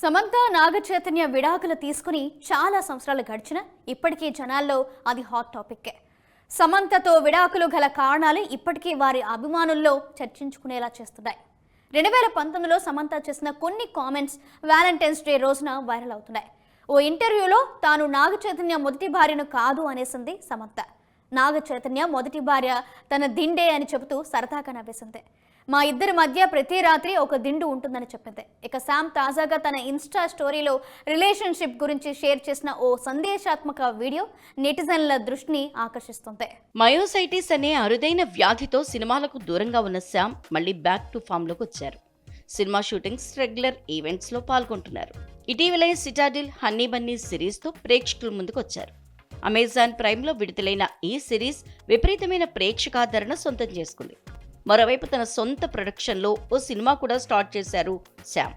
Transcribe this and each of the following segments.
సమంత నాగచైతన్య విడాకులు తీసుకుని చాలా సంవత్సరాలు గడిచినా ఇప్పటికీ జనాల్లో అది హాట్ టాపిక్కే సమంతతో విడాకులు గల కారణాలు ఇప్పటికీ వారి అభిమానుల్లో చర్చించుకునేలా చేస్తున్నాయి. రెండు వేల పంతొమ్మిదిలో సమంత చేసిన కొన్ని కామెంట్స్ వ్యాలంటైన్స్ డే రోజున వైరల్ అవుతున్నాయి. ఓ ఇంటర్వ్యూలో తాను నాగచైతన్య మొదటి భార్యను కాదు అనేసింది సమంత. నాగ చైతన్య మొదటి భార్య తన దిండే అని చెబుతూ సరదాగా నవ్వేసింది. మా ఇద్దరి మధ్య ప్రతి రాత్రి ఒక దిండు ఉంటుందని చెప్పింది. ఇక శామ్ తాజాగా తన ఇన్స్టా స్టోరీలో రిలేషన్షిప్ గురించి షేర్ చేసిన ఓ సందేశాత్మక వీడియో నెటిజన్ల దృష్టిని ఆకర్షిస్తుంది. మయోసైటిస్ అనే అరుదైన వ్యాధితో సినిమాలకు దూరంగా ఉన్న శామ్ మళ్ళీ బ్యాక్ టు ఫామ్లోకి వచ్చారు. సినిమా షూటింగ్స్ రెగ్యులర్ ఈవెంట్స్లో పాల్గొంటున్నారు. ఇటీవలే సిటాడిల్ హన్నీ బన్నీ సిరీస్తో ప్రేక్షకుల ముందుకు వచ్చారు. అమెజాన్ ప్రైమ్లో విడుదలైన ఈ సిరీస్ విపరీతమైన ప్రేక్షకాదరణ సొంతం చేసుకుంది. మరోవైపు తన సొంత ప్రొడక్షన్లో ఓ సినిమా కూడా స్టార్ట్ చేశారు శామ్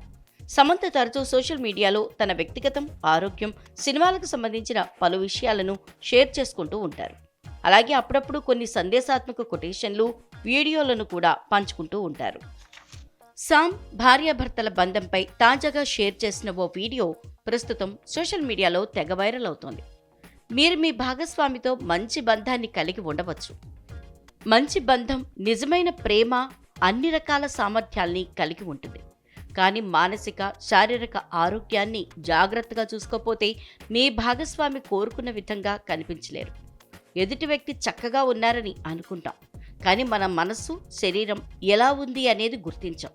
సమంత తరచూ సోషల్ మీడియాలో తన వ్యక్తిగతం ఆరోగ్యం సినిమాలకు సంబంధించిన పలు విషయాలను షేర్ చేసుకుంటూ ఉంటారు. అలాగే అప్పుడప్పుడు కొన్ని సందేశాత్మక కొటేషన్లు వీడియోలను కూడా పంచుకుంటూ ఉంటారు. సామ్ భార్యాభర్తల బంధంపై తాజాగా షేర్ చేసిన ఓ వీడియో ప్రస్తుతం సోషల్ మీడియాలో తెగ వైరల్ అవుతోంది. మీరు మీ భాగస్వామితో మంచి బంధాన్ని కలిగి ఉండవచ్చు. మంచి బంధం నిజమైన ప్రేమ అన్ని రకాల సామర్థ్యాల్ని కలిగి ఉంటుంది. కానీ మానసిక శారీరక ఆరోగ్యాన్ని జాగ్రత్తగా చూసుకోపోతే మీ భాగస్వామి కోరుకున్న విధంగా కనిపించలేరు. ఎదుటి వ్యక్తి చక్కగా ఉన్నారని అనుకుంటాం. కానీ మన మనస్సు శరీరం ఎలా ఉంది అనేది గుర్తించాం.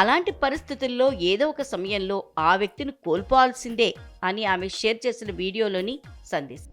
అలాంటి పరిస్థితుల్లో ఏదో ఒక సమయంలో ఆ వ్యక్తిని కోల్పోవాల్సిందే అని ఆమె షేర్ చేసిన వీడియోలోని సందేశం.